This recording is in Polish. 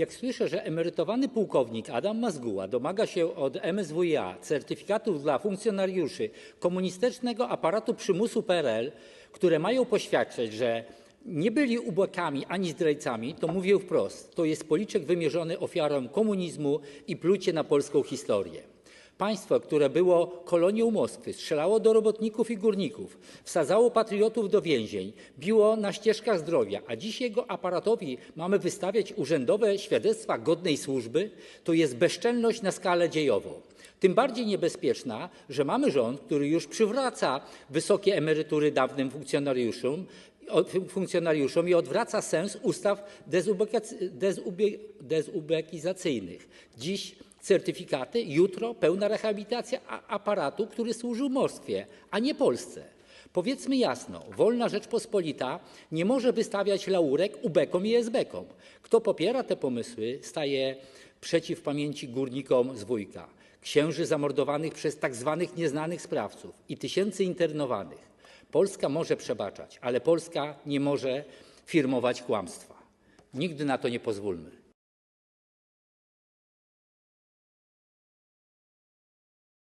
Jak słyszę, że emerytowany pułkownik Adam Mazguła domaga się od MSWiA certyfikatów dla funkcjonariuszy komunistycznego aparatu przymusu PRL, które mają poświadczać, że nie byli ubłakami ani zdrajcami, to mówię wprost: to jest policzek wymierzony ofiarom komunizmu i plucie na polską historię. Państwo, które było kolonią Moskwy, strzelało do robotników i górników, wsadzało patriotów do więzień, biło na ścieżkach zdrowia, a dziś jego aparatowi mamy wystawiać urzędowe świadectwa godnej służby, to jest bezczelność na skalę dziejową. Tym bardziej niebezpieczna, że mamy rząd, który już przywraca wysokie emerytury dawnym funkcjonariuszom, funkcjonariuszom i odwraca sens ustaw dezubekizacyjnych. Dziś certyfikaty, jutro pełna rehabilitacja aparatu, który służył Moskwie, a nie Polsce. Powiedzmy jasno, wolna Rzeczpospolita nie może wystawiać laurek ubekom i esbekom. Kto popiera te pomysły, staje przeciw pamięci górnikom z Wujka, księży zamordowanych przez tak zwanych nieznanych sprawców i tysięcy internowanych. Polska może przebaczać, ale Polska nie może firmować kłamstwa. Nigdy na to nie pozwólmy.